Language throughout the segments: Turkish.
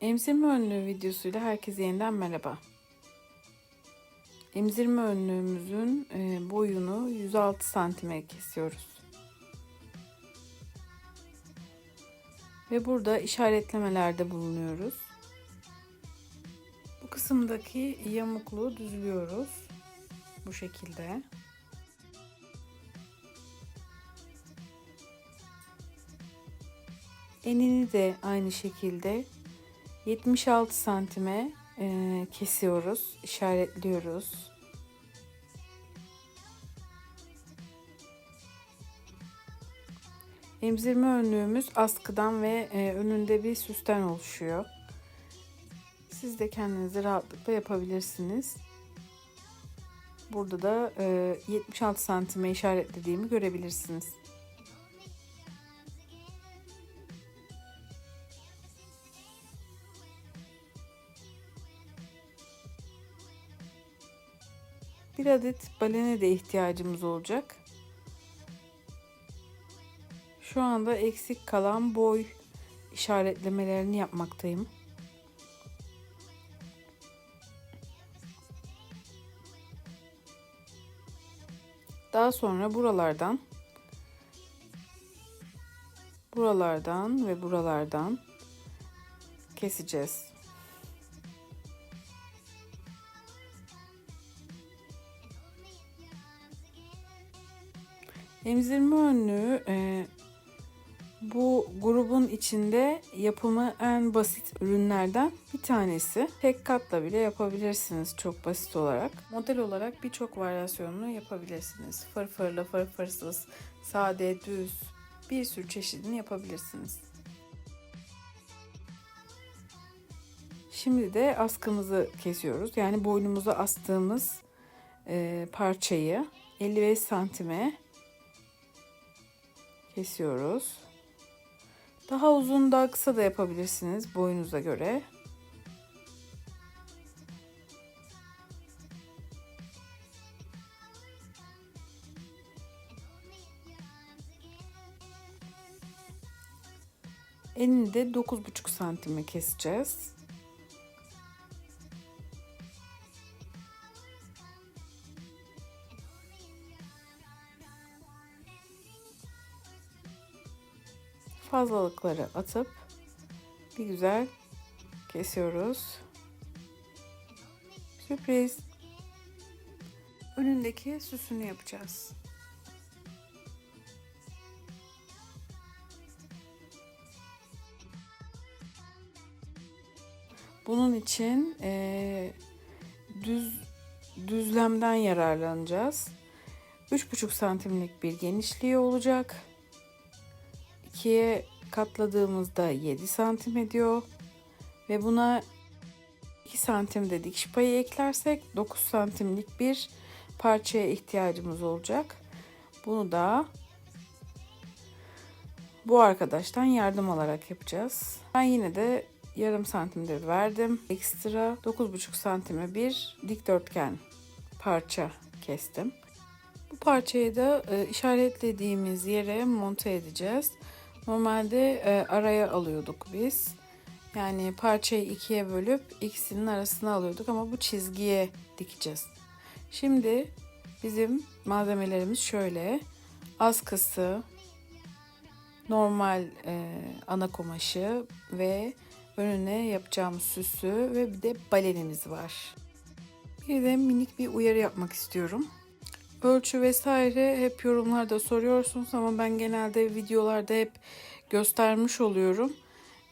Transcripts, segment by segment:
Emzirme önlüğü videosuyla herkese yeniden merhaba. Emzirme önlüğümüzün e, boyunu 106 santime kesiyoruz. Ve burada işaretlemelerde bulunuyoruz. Bu kısımdaki yamukluğu düzlüyoruz. Bu şekilde. Enini de aynı şekilde 76 santime e, kesiyoruz, işaretliyoruz. Emzirme önlüğümüz askıdan ve e, önünde bir süsten oluşuyor. Siz de kendinizi rahatlıkla yapabilirsiniz. Burada da e, 76 santime işaretlediğimi görebilirsiniz. Bir adet balene de ihtiyacımız olacak. Şu anda eksik kalan boy işaretlemelerini yapmaktayım. Daha sonra buralardan buralardan ve buralardan keseceğiz. Emzirme önlüğü e, bu grubun içinde yapımı en basit ürünlerden bir tanesi. Tek katla bile yapabilirsiniz çok basit olarak. Model olarak birçok varyasyonunu yapabilirsiniz. Fırfırlı, fırfırsız, sade, düz bir sürü çeşidini yapabilirsiniz. Şimdi de askımızı kesiyoruz. Yani boynumuza astığımız e, parçayı 55 santime kesiyoruz. Daha uzun daha kısa da yapabilirsiniz boyunuza göre. Elini de 9,5 santime keseceğiz. Fazlalıkları atıp bir güzel kesiyoruz. Sürpriz. Önündeki süsünü yapacağız. Bunun için e, düz düzlemden yararlanacağız. 3,5 santimlik bir genişliği olacak. 2'ye katladığımızda 7 santim ediyor. Ve buna 2 santim de dikiş payı eklersek 9 santimlik bir parçaya ihtiyacımız olacak. Bunu da bu arkadaştan yardım alarak yapacağız. Ben yine de yarım santimde verdim. Ekstra 9,5 santime bir dikdörtgen parça kestim. Bu parçayı da e, işaretlediğimiz yere monte edeceğiz. Normalde e, araya alıyorduk biz. Yani parçayı ikiye bölüp ikisinin arasına alıyorduk ama bu çizgiye dikeceğiz. Şimdi bizim malzemelerimiz şöyle. Askısı, normal e, ana kumaşı ve önüne yapacağımız süsü ve bir de balenimiz var. Bir de minik bir uyarı yapmak istiyorum. Ölçü vesaire hep yorumlarda soruyorsunuz ama ben genelde videolarda hep göstermiş oluyorum.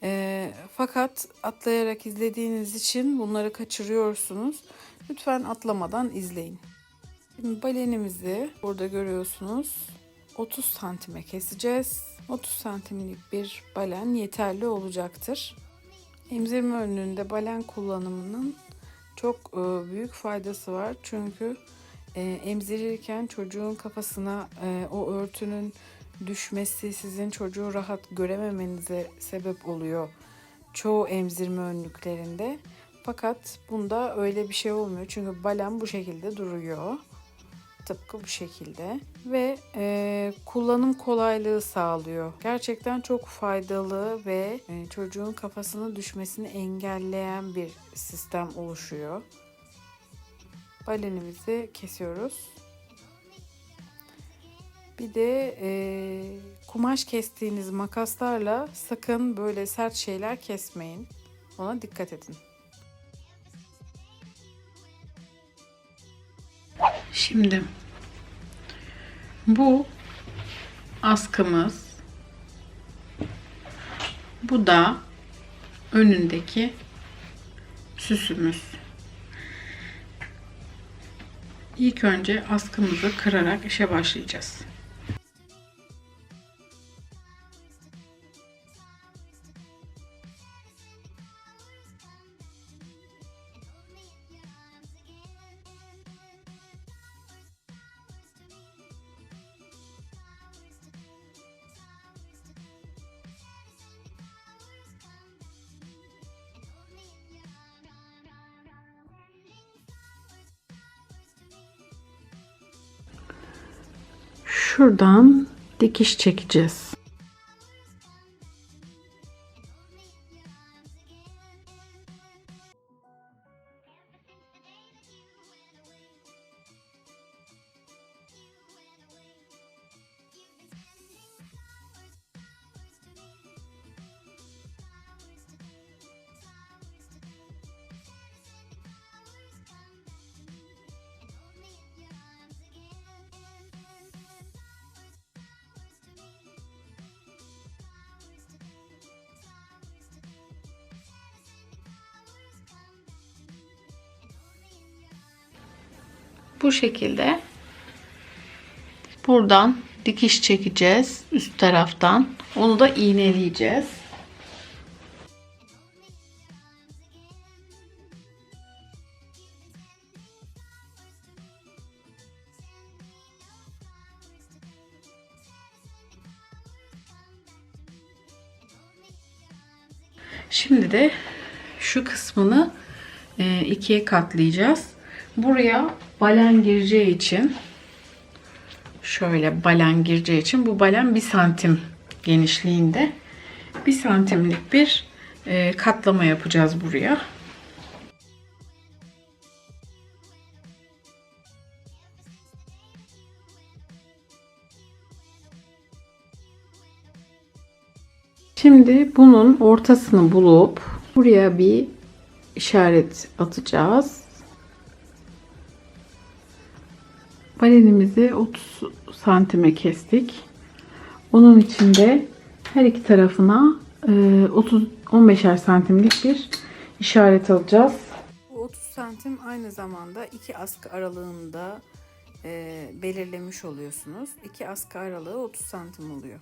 E, fakat atlayarak izlediğiniz için bunları kaçırıyorsunuz. Lütfen atlamadan izleyin. Şimdi balenimizi burada görüyorsunuz. 30 santime keseceğiz. 30 santimlik bir balen yeterli olacaktır. Emzirme önlüğünde balen kullanımının çok e, büyük faydası var. Çünkü e, emzirirken çocuğun kafasına e, o örtünün düşmesi sizin çocuğu rahat görememenize sebep oluyor çoğu emzirme önlüklerinde. Fakat bunda öyle bir şey olmuyor. Çünkü balen bu şekilde duruyor. tıpkı bu şekilde ve e, kullanım kolaylığı sağlıyor. Gerçekten çok faydalı ve e, çocuğun kafasına düşmesini engelleyen bir sistem oluşuyor. Balenimizi kesiyoruz. Bir de e, kumaş kestiğiniz makaslarla sakın böyle sert şeyler kesmeyin. Ona dikkat edin. Şimdi bu askımız. Bu da önündeki süsümüz. İlk önce askımızı kırarak işe başlayacağız. Şuradan dikiş çekeceğiz. Bu şekilde buradan dikiş çekeceğiz üst taraftan. Onu da iğneleyeceğiz. Şimdi de şu kısmını e, ikiye katlayacağız. Buraya balen gireceği için şöyle balen gireceği için bu balen bir santim genişliğinde bir santimlik bir e, katlama yapacağız buraya. Şimdi bunun ortasını bulup buraya bir işaret atacağız. Balenimizi 30 santime kestik. Onun içinde her iki tarafına 30 15'er santimlik bir işaret alacağız. Bu 30 santim aynı zamanda iki askı aralığında e, belirlemiş oluyorsunuz. İki askı aralığı 30 santim oluyor.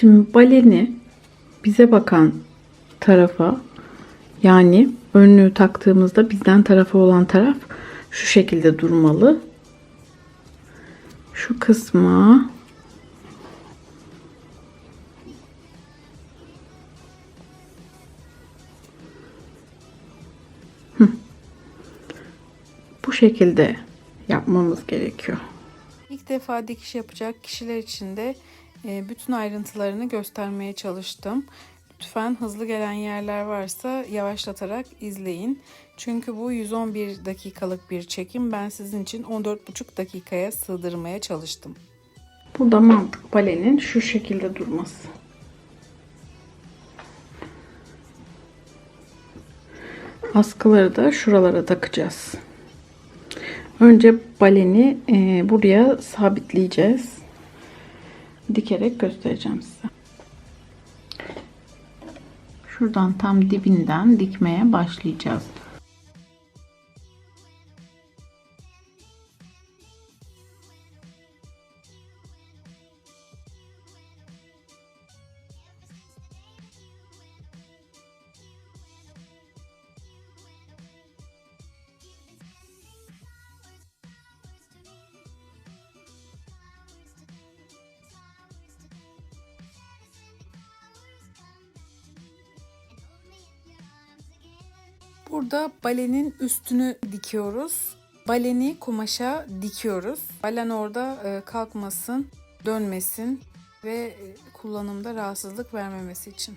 Şimdi baleni bize bakan tarafa yani önlüğü taktığımızda bizden tarafa olan taraf şu şekilde durmalı. Şu kısma bu şekilde yapmamız gerekiyor. İlk defa dikiş yapacak kişiler için de bütün ayrıntılarını göstermeye çalıştım. Lütfen hızlı gelen yerler varsa yavaşlatarak izleyin. Çünkü bu 111 dakikalık bir çekim. Ben sizin için 14,5 dakikaya sığdırmaya çalıştım. Burada mantık balenin şu şekilde durması. Askıları da şuralara takacağız. Önce baleni e, buraya sabitleyeceğiz dikerek göstereceğim size. Şuradan tam dibinden dikmeye başlayacağız. Burada balenin üstünü dikiyoruz. Baleni kumaşa dikiyoruz. Balen orada e, kalkmasın, dönmesin ve e, kullanımda rahatsızlık vermemesi için.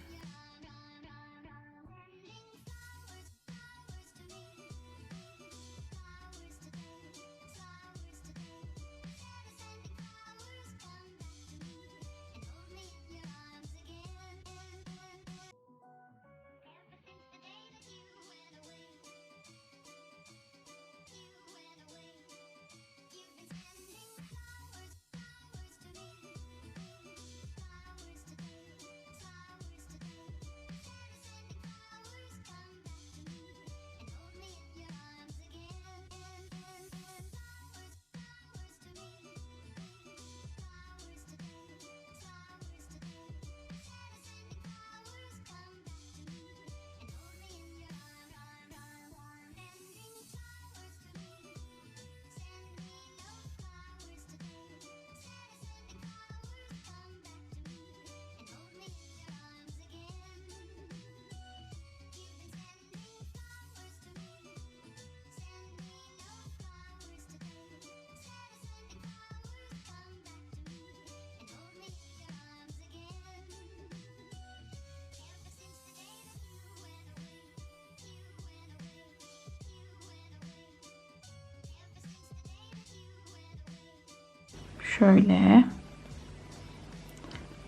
Şöyle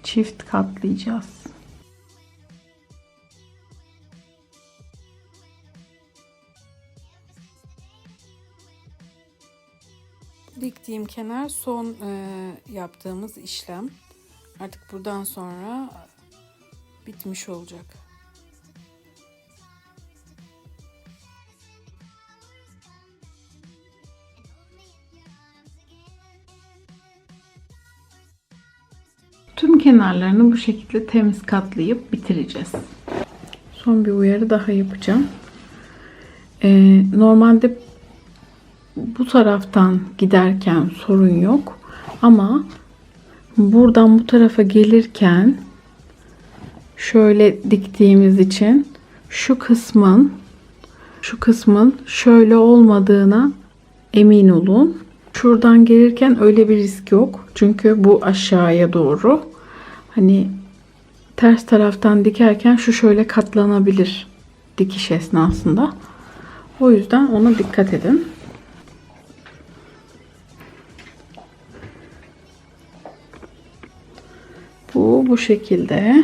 çift katlayacağız. Diktiğim kenar son e, yaptığımız işlem. Artık buradan sonra bitmiş olacak. Kenarlarını bu şekilde temiz katlayıp bitireceğiz. Son bir uyarı daha yapacağım. Ee, normalde bu taraftan giderken sorun yok. Ama buradan bu tarafa gelirken şöyle diktiğimiz için şu kısmın şu kısmın şöyle olmadığına emin olun. Şuradan gelirken öyle bir risk yok. Çünkü bu aşağıya doğru. Hani ters taraftan dikerken şu şöyle katlanabilir dikiş esnasında. O yüzden ona dikkat edin. Bu bu şekilde.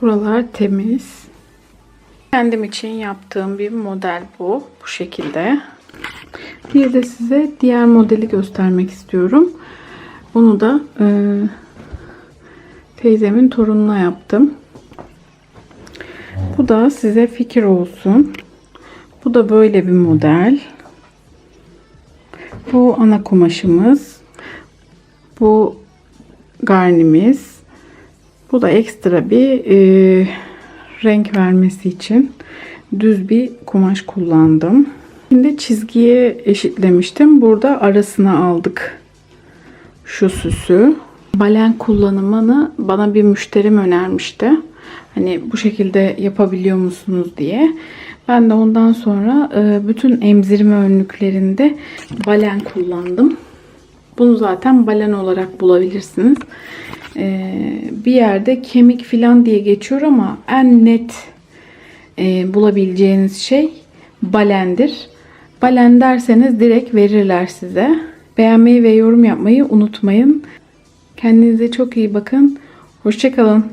Buralar temiz. Kendim için yaptığım bir model bu. Bu şekilde. Bir de size diğer modeli göstermek istiyorum. Bunu da e, teyzemin torununa yaptım. Bu da size fikir olsun. Bu da böyle bir model. Bu ana kumaşımız. Bu garnimiz. Bu da ekstra bir e, renk vermesi için düz bir kumaş kullandım. Şimdi çizgiye eşitlemiştim. Burada arasına aldık şu süsü. Balen kullanımını bana bir müşterim önermişti. Hani bu şekilde yapabiliyor musunuz diye. Ben de ondan sonra e, bütün emzirme önlüklerinde balen kullandım. Bunu zaten balen olarak bulabilirsiniz. Ee, bir yerde kemik filan diye geçiyor ama en net e, bulabileceğiniz şey balendir. Balen derseniz direkt verirler size. Beğenmeyi ve yorum yapmayı unutmayın. Kendinize çok iyi bakın. Hoşçakalın.